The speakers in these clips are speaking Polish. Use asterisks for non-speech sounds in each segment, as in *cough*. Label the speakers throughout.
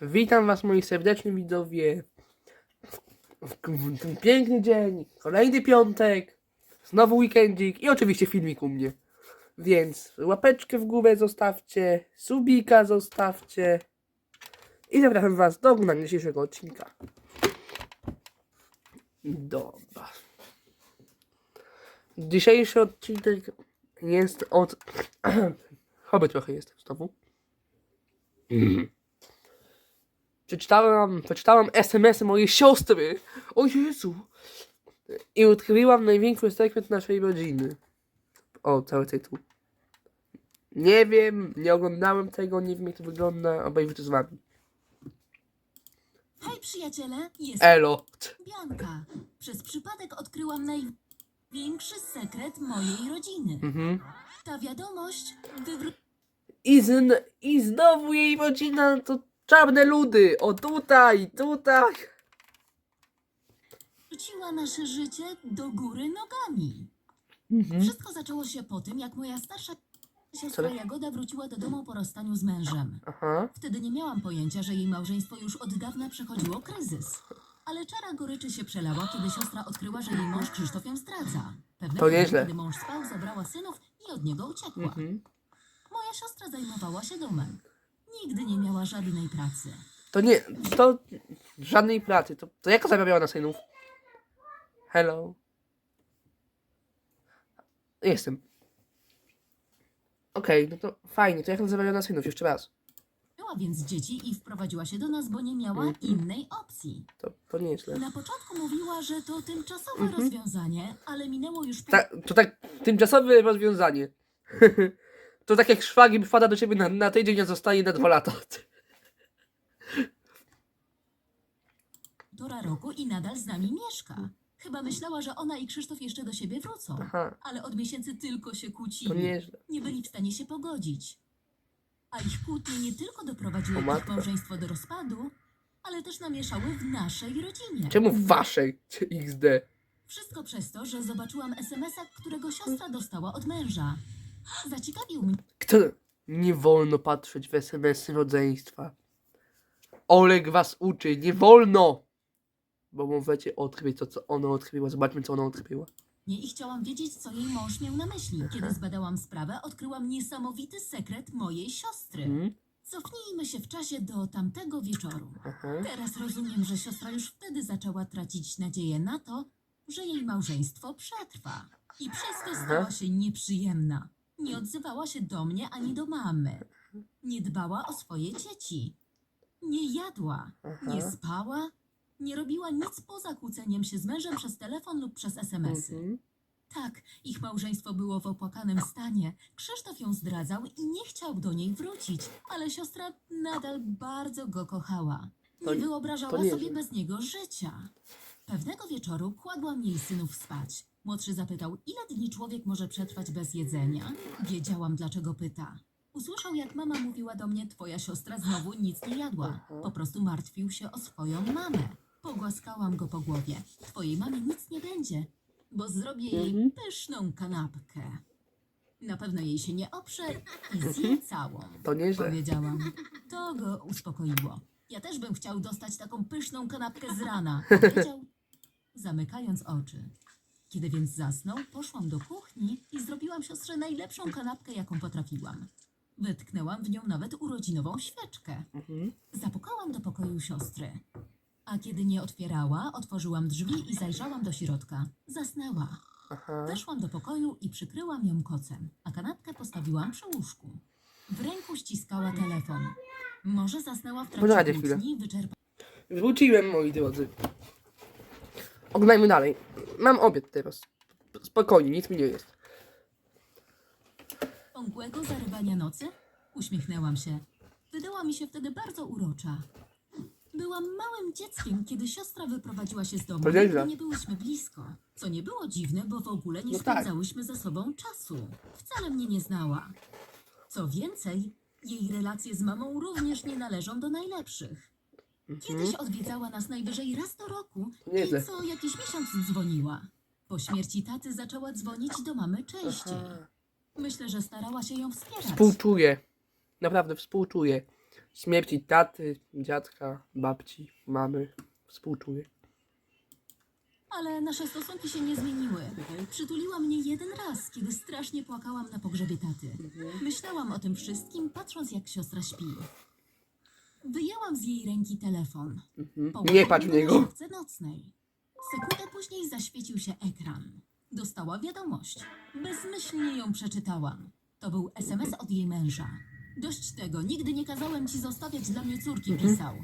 Speaker 1: Witam Was moi serdeczni widzowie. W, w, w ten piękny dzień, kolejny piątek, znowu weekendzik i oczywiście filmik u mnie. Więc łapeczkę w górę zostawcie, subika zostawcie i zapraszam Was do oglądania dzisiejszego odcinka. Dobra. Dzisiejszy odcinek jest od... *clears throat* Choby trochę jest znowu. Przeczytałam, przeczytałam SMS-y mojej siostry. O Jezu. I odkryłam największy sekret naszej rodziny. O, cały tytuł. Nie wiem, nie oglądałem tego, nie wiem jak to wygląda, obejrzę to z wami.
Speaker 2: Hej przyjaciele, jest
Speaker 1: Elo.
Speaker 2: Bianka. Przez przypadek odkryłam największy sekret mojej rodziny.
Speaker 1: Mhm.
Speaker 2: Ta wiadomość wywróciła
Speaker 1: I, zn, I znowu jej rodzina to czarne ludy. O tutaj, tutaj.
Speaker 2: Nasze życie do góry nogami.
Speaker 1: Mhm.
Speaker 2: Wszystko zaczęło się po tym, jak moja starsza siostra. Jagoda wróciła do domu po rozstaniu z mężem.
Speaker 1: Aha.
Speaker 2: Wtedy nie miałam pojęcia, że jej małżeństwo już od dawna przechodziło kryzys. Ale czara goryczy się przelała, kiedy siostra odkryła, że jej mąż Krzysztof ją zdradza. Pewnego
Speaker 1: To
Speaker 2: dnia,
Speaker 1: nieźle.
Speaker 2: kiedy mąż spał, zabrała synów i od niego uciekła.
Speaker 1: Mhm.
Speaker 2: Moja siostra zajmowała się domem. Nigdy nie miała żadnej pracy.
Speaker 1: To nie, to żadnej pracy. To, to jaka zarabiała na synów? Hello. Jestem. Okej, no to fajnie. To jak ona zarabiała na synów? Jeszcze raz.
Speaker 2: Miała więc dzieci i wprowadziła się do nas, bo nie miała
Speaker 1: Mhm.
Speaker 2: innej opcji.
Speaker 1: To, to nie jest źle.
Speaker 2: Na początku mówiła, że to tymczasowe
Speaker 1: Mhm.
Speaker 2: rozwiązanie, ale minęło już pół
Speaker 1: Ta, to tak tymczasowe rozwiązanie. *laughs* to tak jak szwagier wpada do ciebie na, na tydzień, a zostaje na dwa lata.
Speaker 2: półtora roku i nadal z nami mieszka. Chyba myślała, że ona i Krzysztof jeszcze do siebie wrócą.
Speaker 1: Aha,
Speaker 2: Ale od miesięcy tylko się
Speaker 1: to
Speaker 2: kłócili.
Speaker 1: nieźle.
Speaker 2: Nie byli w stanie się pogodzić. A ich kłótnie nie tylko doprowadziły
Speaker 1: O
Speaker 2: ich
Speaker 1: matko.
Speaker 2: małżeństwo do rozpadu, ale też namieszały w naszej rodzinie.
Speaker 1: Czemu w waszej XD?
Speaker 2: Wszystko przez to, że zobaczyłam SMS-a, którego siostra dostała od męża. Zaciekawił mnie
Speaker 1: Kto? Nie wolno patrzeć w SMS-y rodzeństwa. Oleg was uczy, nie wolno! Bo możecie odkryć to, co ona odkryła. Zobaczmy, co ona odkryła.
Speaker 2: i chciałam wiedzieć, co jej mąż miał na myśli. Kiedy zbadałam sprawę, odkryłam niesamowity sekret mojej siostry.
Speaker 1: Hmm?
Speaker 2: Cofnijmy się w czasie do tamtego wieczoru.
Speaker 1: Aha.
Speaker 2: Teraz rozumiem, że siostra już wtedy zaczęła tracić nadzieję na to, że jej małżeństwo przetrwa. I przez to stała się nieprzyjemna. Nie odzywała się do mnie ani do mamy. Nie dbała o swoje dzieci. Nie jadła, nie spała, nie robiła nic poza kłóceniem się z mężem przez telefon lub przez SMS-y.
Speaker 1: Mhm.
Speaker 2: Tak, ich małżeństwo było w opłakanym stanie. Krzysztof ją zdradzał i nie chciał do niej wrócić, ale siostra nadal bardzo go kochała.
Speaker 1: To-
Speaker 2: Nie wyobrażała
Speaker 1: to nieźle.
Speaker 2: sobie bez niego życia. Pewnego wieczoru kładłam jej synów spać. Młodszy zapytał, ile dni człowiek może przetrwać bez jedzenia? Wiedziałam, dlaczego pyta. Usłyszał, jak mama mówiła do mnie, twoja siostra znowu nic nie jadła.
Speaker 1: Aha.
Speaker 2: Po prostu martwił się o swoją mamę. Pogłaskałam go po głowie. Twojej mamie nic nie będzie, bo zrobię jej
Speaker 1: Mhm.
Speaker 2: pyszną kanapkę. Na pewno jej się nie oprze i zje *laughs* całą.
Speaker 1: To nieźle.
Speaker 2: Powiedziałam. To go uspokoiło. Ja też bym chciał dostać taką pyszną kanapkę z rana. *laughs* Powiedział, zamykając oczy. Kiedy więc zasnął, poszłam do kuchni i zrobiłam siostrze najlepszą kanapkę, jaką potrafiłam. Wytknęłam w nią nawet urodzinową świeczkę.
Speaker 1: Mhm.
Speaker 2: Zapukałam do pokoju siostry. A kiedy nie otwierała, otworzyłam drzwi i zajrzałam do środka. Zasnęła.
Speaker 1: Aha.
Speaker 2: Weszłam do pokoju i przykryłam ją kocem, a kanapkę postawiłam przy łóżku. W ręku ściskała telefon. Może zasnęła w
Speaker 1: Poczekajcie
Speaker 2: trakcie
Speaker 1: chwilę.
Speaker 2: kłótni, wyczerpana
Speaker 1: Wróciłem, moi drodzy. Oglądajmy dalej. Mam obiad teraz. Spokojnie, nic mi nie jest.
Speaker 2: mgłego zarywania nocy? Uśmiechnęłam się. Wydała mi się wtedy bardzo urocza. Była byłam małym dzieckiem, kiedy siostra wyprowadziła się z domu.
Speaker 1: To nieźle.
Speaker 2: Nie byłyśmy blisko. Co nie było dziwne, bo w ogóle nie
Speaker 1: No tak.
Speaker 2: spędzałyśmy ze sobą czasu. Wcale mnie nie znała. Co więcej, jej relacje z mamą również nie należą do najlepszych. Kiedyś odwiedzała nas najwyżej raz do roku
Speaker 1: Mhm. Nieźle.
Speaker 2: i co jakiś miesiąc dzwoniła. Po śmierci taty zaczęła dzwonić do mamy częściej.
Speaker 1: Aha.
Speaker 2: Myślę, że starała się ją wspierać.
Speaker 1: Współczuję. Naprawdę współczuję. Śmierci taty, dziadka, babci, mamy. Współczuję.
Speaker 2: Ale nasze stosunki się nie zmieniły. Przytuliła mnie jeden raz, kiedy strasznie płakałam na pogrzebie taty. Myślałam o tym wszystkim, patrząc jak siostra śpi. Wyjęłam z jej ręki telefon.
Speaker 1: Mhm.
Speaker 2: Położyłam
Speaker 1: Nie patrz w
Speaker 2: go na
Speaker 1: niego.
Speaker 2: szafce nocnej. Sekundę później zaświecił się ekran. Dostała wiadomość. Bezmyślnie ją przeczytałam. To był SMS od jej męża. Dość tego, nigdy nie kazałem ci zostawiać dla mnie córki, pisał.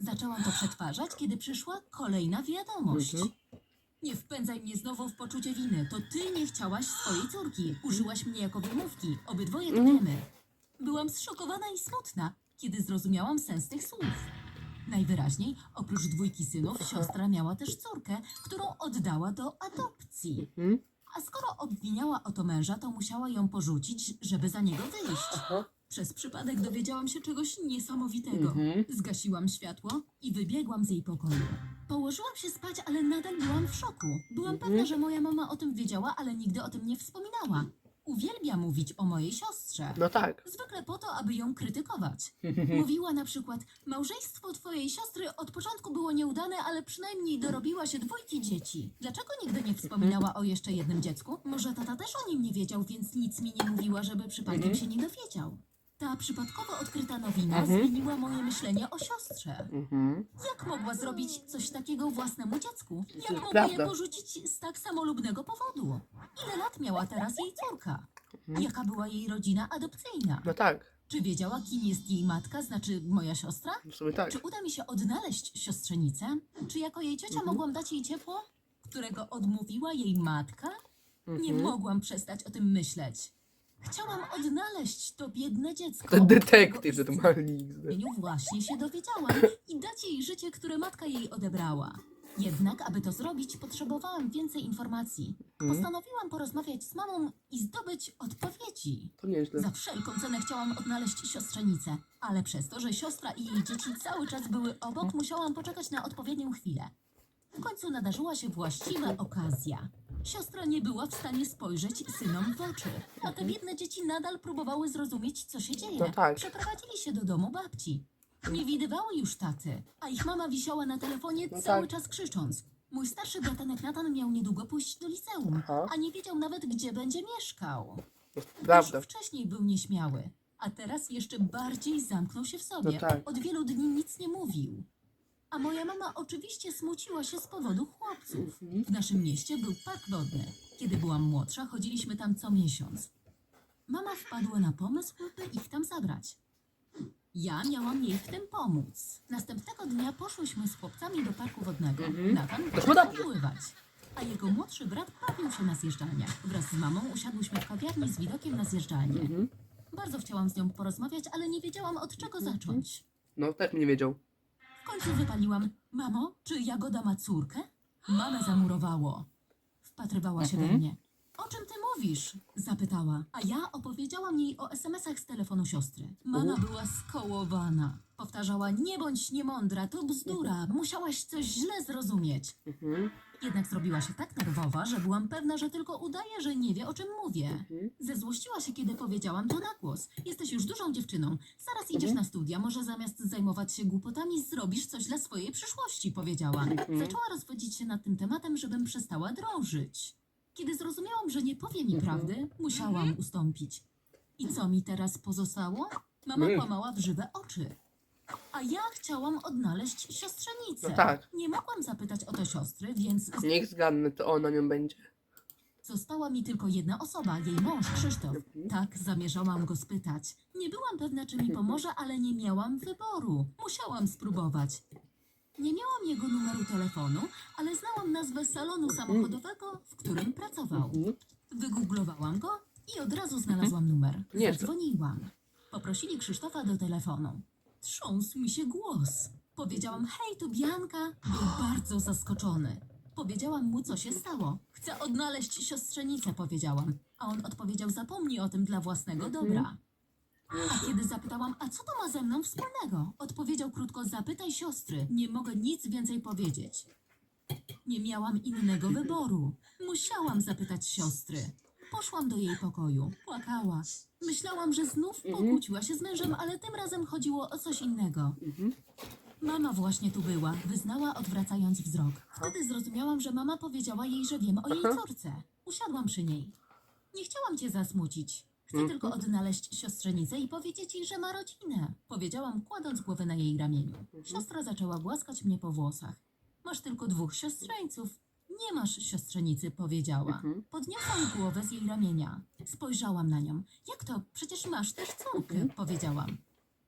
Speaker 2: Zaczęłam to przetwarzać, kiedy przyszła kolejna wiadomość.
Speaker 1: Mhm.
Speaker 2: Nie wpędzaj mnie znowu w poczucie winy. To ty nie chciałaś swojej córki. Użyłaś mnie jako wymówki. Obydwoje to
Speaker 1: Mhm.
Speaker 2: wiemy. Byłam zszokowana i smutna, kiedy zrozumiałam sens tych słów. Najwyraźniej, oprócz dwójki synów, siostra miała też córkę, którą oddała do adopcji.
Speaker 1: Mhm.
Speaker 2: A skoro obwiniała o to męża, to musiała ją porzucić, żeby za niego wyjść.
Speaker 1: Aha.
Speaker 2: Przez przypadek dowiedziałam się czegoś niesamowitego.
Speaker 1: Mhm.
Speaker 2: Zgasiłam światło i wybiegłam z jej pokoju. Położyłam się spać, ale nadal byłam w szoku. Byłam
Speaker 1: Mhm.
Speaker 2: pewna, że moja mama o tym wiedziała, ale nigdy o tym nie wspominała. Uwielbia mówić o mojej siostrze.
Speaker 1: No tak.
Speaker 2: Zwykle po to, aby ją krytykować. Mówiła na przykład: Małżeństwo twojej siostry od początku było nieudane, ale przynajmniej dorobiła się dwójki dzieci. Dlaczego nigdy nie wspominała o jeszcze jednym dziecku? Może tata też o nim nie wiedział, więc nic mi nie mówiła, żeby przypadkiem się nie dowiedział. Ta przypadkowo odkryta nowina
Speaker 1: Mhm.
Speaker 2: zmieniła moje myślenie o siostrze.
Speaker 1: Mhm.
Speaker 2: Jak mogła zrobić coś takiego własnemu dziecku? Jak mogła
Speaker 1: Prawda.
Speaker 2: je porzucić z tak samolubnego powodu? Ile lat miała teraz jej córka? Jaka była jej rodzina adopcyjna?
Speaker 1: No tak.
Speaker 2: Czy wiedziała, kim jest jej matka, znaczy moja siostra?
Speaker 1: W sumie tak.
Speaker 2: Czy uda mi się odnaleźć siostrzenicę? Czy jako jej ciocia mogłam dać jej ciepło, którego odmówiła jej matka? Nie
Speaker 1: Mhm.
Speaker 2: mogłam przestać o tym myśleć. Chciałam odnaleźć to biedne dziecko.
Speaker 1: Ten detektyw, że to mali XD.
Speaker 2: istnieniu właśnie się dowiedziałam i dać jej życie, które matka jej odebrała. Jednak, aby to zrobić, potrzebowałam więcej informacji.
Speaker 1: Mhm.
Speaker 2: Postanowiłam porozmawiać z mamą i zdobyć odpowiedzi.
Speaker 1: To nieźle.
Speaker 2: Za wszelką cenę chciałam odnaleźć siostrzenicę, ale przez to, że siostra i jej dzieci cały czas były obok, musiałam poczekać na odpowiednią chwilę. W końcu nadarzyła się właściwa okazja. Siostra nie była w stanie spojrzeć synom w oczy, a te biedne dzieci nadal próbowały zrozumieć, co się dzieje.
Speaker 1: No tak.
Speaker 2: Przeprowadzili się do domu babci. Nie widywały już taty, a ich mama wisiała na telefonie
Speaker 1: No
Speaker 2: cały
Speaker 1: tak.
Speaker 2: czas krzycząc. Mój starszy bratanek Natan miał niedługo pójść do liceum,
Speaker 1: Aha.
Speaker 2: a nie wiedział nawet, gdzie będzie mieszkał.
Speaker 1: Prawda.
Speaker 2: Już wcześniej był nieśmiały, a teraz jeszcze bardziej zamknął się w sobie.
Speaker 1: No tak.
Speaker 2: Od wielu dni nic nie mówił. A moja mama oczywiście smuciła się z powodu chłopców.
Speaker 1: Mhm.
Speaker 2: W naszym mieście był park wodny. Kiedy byłam młodsza, chodziliśmy tam co miesiąc. Mama wpadła na pomysł, by ich tam zabrać. Ja miałam jej w tym pomóc. Następnego dnia poszłyśmy z chłopcami do parku wodnego.
Speaker 1: Mhm.
Speaker 2: Nathan
Speaker 1: dobrze.
Speaker 2: pływać. A jego młodszy brat bawił się na zjeżdżalniach. Wraz z mamą usiadłyśmy w kawiarni z widokiem na zjeżdżalnię.
Speaker 1: Mhm.
Speaker 2: Bardzo chciałam z nią porozmawiać, ale nie wiedziałam od czego zacząć.
Speaker 1: No też nie wiedział.
Speaker 2: W końcu wypaliłam: Mamo, czy Jagoda ma córkę? Mamę zamurowało. Wpatrywała się
Speaker 1: Mhm.
Speaker 2: we mnie. O czym ty mówisz? Zapytała. A ja opowiedziałam jej o SMS-ach z telefonu siostry. Mama
Speaker 1: Mhm.
Speaker 2: była skołowana. Powtarzała: Nie bądź niemądra, to bzdura. Musiałaś coś źle zrozumieć.
Speaker 1: Mhm.
Speaker 2: Jednak zrobiła się tak nerwowa, że byłam pewna, że tylko udaje, że nie wie o czym mówię.
Speaker 1: Mhm.
Speaker 2: Zezłościła się, kiedy powiedziałam to na głos. Jesteś już dużą dziewczyną. Zaraz idziesz
Speaker 1: Mhm.
Speaker 2: na studia. Może zamiast zajmować się głupotami, zrobisz coś dla swojej przyszłości, powiedziała.
Speaker 1: Mhm.
Speaker 2: Zaczęła rozwodzić się nad tym tematem, żebym przestała drążyć. Kiedy zrozumiałam, że nie powie mi
Speaker 1: Mhm.
Speaker 2: prawdy, musiałam ustąpić. I co mi teraz pozostało? Mama
Speaker 1: Mm.
Speaker 2: kłamała w żywe oczy. A ja chciałam odnaleźć siostrzenicę.
Speaker 1: No tak.
Speaker 2: Nie mogłam zapytać o to siostry, więc
Speaker 1: Niech zgadnę, to ona nią będzie.
Speaker 2: Została mi tylko jedna osoba, jej mąż Krzysztof. Tak, zamierzałam go spytać. Nie byłam pewna, czy mi pomoże, ale nie miałam wyboru. Musiałam spróbować. Nie miałam jego numeru telefonu, ale znałam nazwę salonu samochodowego, w którym pracował.
Speaker 1: Mhm.
Speaker 2: Wygooglowałam go i od razu znalazłam numer.
Speaker 1: Nieźle.
Speaker 2: Zadzwoniłam. Poprosili Krzysztofa do telefonu. Trząsł mi się głos. Powiedziałam, hej, tu Bianka. Był *gasps* bardzo zaskoczony. Powiedziałam mu, co się stało. Chcę odnaleźć siostrzenicę, powiedziałam. A on odpowiedział, zapomnij o tym dla własnego dobra. A kiedy zapytałam, a co to ma ze mną wspólnego? Odpowiedział krótko, zapytaj siostry. Nie mogę nic więcej powiedzieć. Nie miałam innego wyboru. Musiałam zapytać siostry. Poszłam do jej pokoju. Płakała. Myślałam, że znów pokłóciła się z mężem, ale tym razem chodziło o coś innego.
Speaker 1: Mhm.
Speaker 2: Mama właśnie tu była, wyznała odwracając wzrok. Wtedy zrozumiałam, że mama powiedziała jej, że wiem o jej córce. Usiadłam przy niej. Nie chciałam cię zasmucić. Chcę
Speaker 1: Mhm.
Speaker 2: tylko odnaleźć siostrzenicę i powiedzieć jej, że ma rodzinę. Powiedziałam, kładąc głowę na jej ramieniu. Siostra zaczęła głaskać mnie po włosach. Masz tylko dwóch siostrzeńców. Nie masz siostrzenicy, powiedziała.
Speaker 1: Mhm.
Speaker 2: Podniosłam głowę z jej ramienia. Spojrzałam na nią. Jak to? Przecież masz też córkę,
Speaker 1: Mhm.
Speaker 2: powiedziałam.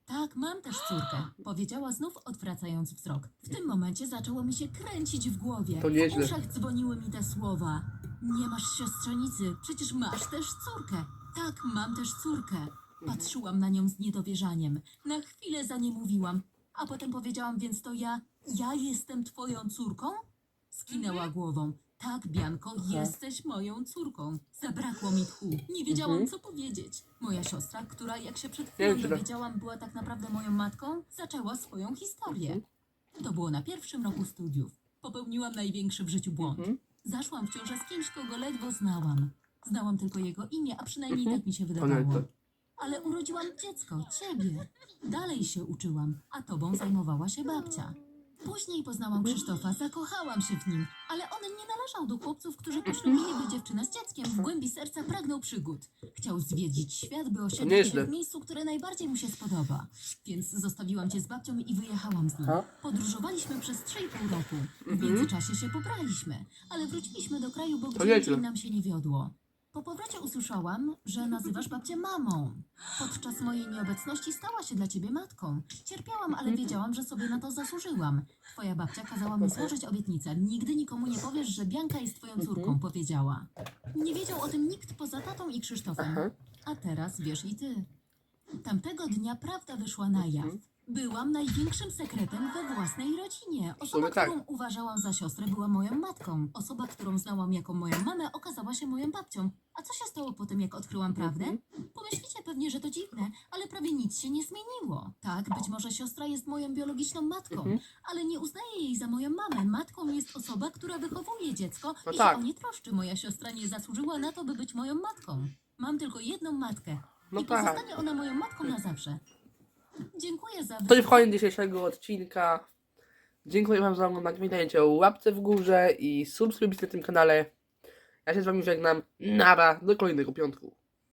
Speaker 2: Tak, mam też córkę, *gasps* powiedziała znów odwracając wzrok. W tym momencie zaczęło mi się kręcić w głowie.
Speaker 1: To nieźle.
Speaker 2: W uszach dzwoniły mi te słowa. Nie masz siostrzenicy, przecież masz też córkę. Tak, mam też córkę. Patrzyłam na nią z niedowierzaniem. Na chwilę za nie mówiłam, a potem powiedziałam, więc to ja, ja jestem twoją córką? Skinęła głową. Tak, Bianko, jesteś moją córką. Zabrakło mi tchu. Nie wiedziałam,
Speaker 1: Mhm.
Speaker 2: co powiedzieć. Moja siostra, która, jak się przed chwilą
Speaker 1: Nieźle.
Speaker 2: dowiedziałam, była tak naprawdę moją matką, zaczęła swoją historię. To było na pierwszym roku studiów. Popełniłam największy w życiu błąd.
Speaker 1: Mhm.
Speaker 2: Zaszłam w ciążę z kimś, kogo ledwo znałam. Znałam tylko jego imię, a przynajmniej
Speaker 1: Mhm.
Speaker 2: tak mi się wydawało. Ale urodziłam dziecko, ciebie. Dalej się uczyłam, a tobą zajmowała się babcia. Później poznałam Krzysztofa, zakochałam się w nim, ale on nie należał do chłopców, którzy poślubili dziewczynę z dzieckiem. W głębi serca pragnął przygód. Chciał zwiedzić świat, by osiedlić
Speaker 1: Nieźle.
Speaker 2: się w miejscu, które najbardziej mu się spodoba. Więc zostawiłam cię z babcią i wyjechałam z nim. Podróżowaliśmy przez 3,5 roku. W
Speaker 1: Mhm.
Speaker 2: międzyczasie się pobraliśmy, ale wróciliśmy do kraju, bo gdzie
Speaker 1: nieźle.
Speaker 2: indziej nam się nie wiodło. Po powrocie usłyszałam, że nazywasz babcię mamą. Podczas mojej nieobecności stała się dla ciebie matką. Cierpiałam, ale wiedziałam, że sobie na to zasłużyłam. Twoja babcia kazała mi złożyć obietnicę. Nigdy nikomu nie powiesz, że Bianka jest twoją córką, powiedziała. Nie wiedział o tym nikt poza tatą i Krzysztofem. A teraz wiesz i ty. Tamtego dnia prawda wyszła na jaw. Byłam największym sekretem we własnej rodzinie. Osoba,
Speaker 1: sumie tak.
Speaker 2: którą uważałam za siostrę, była moją matką. Osoba, którą znałam jako moją mamę, okazała się moją babcią. A co się stało po tym, jak odkryłam prawdę? Pomyślicie pewnie, że to dziwne, ale prawie nic się nie zmieniło. Tak, być może siostra jest moją biologiczną matką,
Speaker 1: Mhm.
Speaker 2: ale nie uznaję jej za moją mamę. Matką jest osoba, która wychowuje dziecko
Speaker 1: No
Speaker 2: i
Speaker 1: tak.
Speaker 2: się o nie troszczy. Moja siostra nie zasłużyła na to, by być moją matką. Mam tylko jedną matkę.
Speaker 1: No
Speaker 2: I
Speaker 1: tak.
Speaker 2: pozostanie ona moją matką na zawsze. Dziękuję za
Speaker 1: To jest koniec dzisiejszego odcinka. Dziękuję Wam za oglądanie. Pamiętajcie o łapce w górze i subskrypcji na tym kanale. Ja się z Wami żegnam. Nara. Do kolejnego piątku.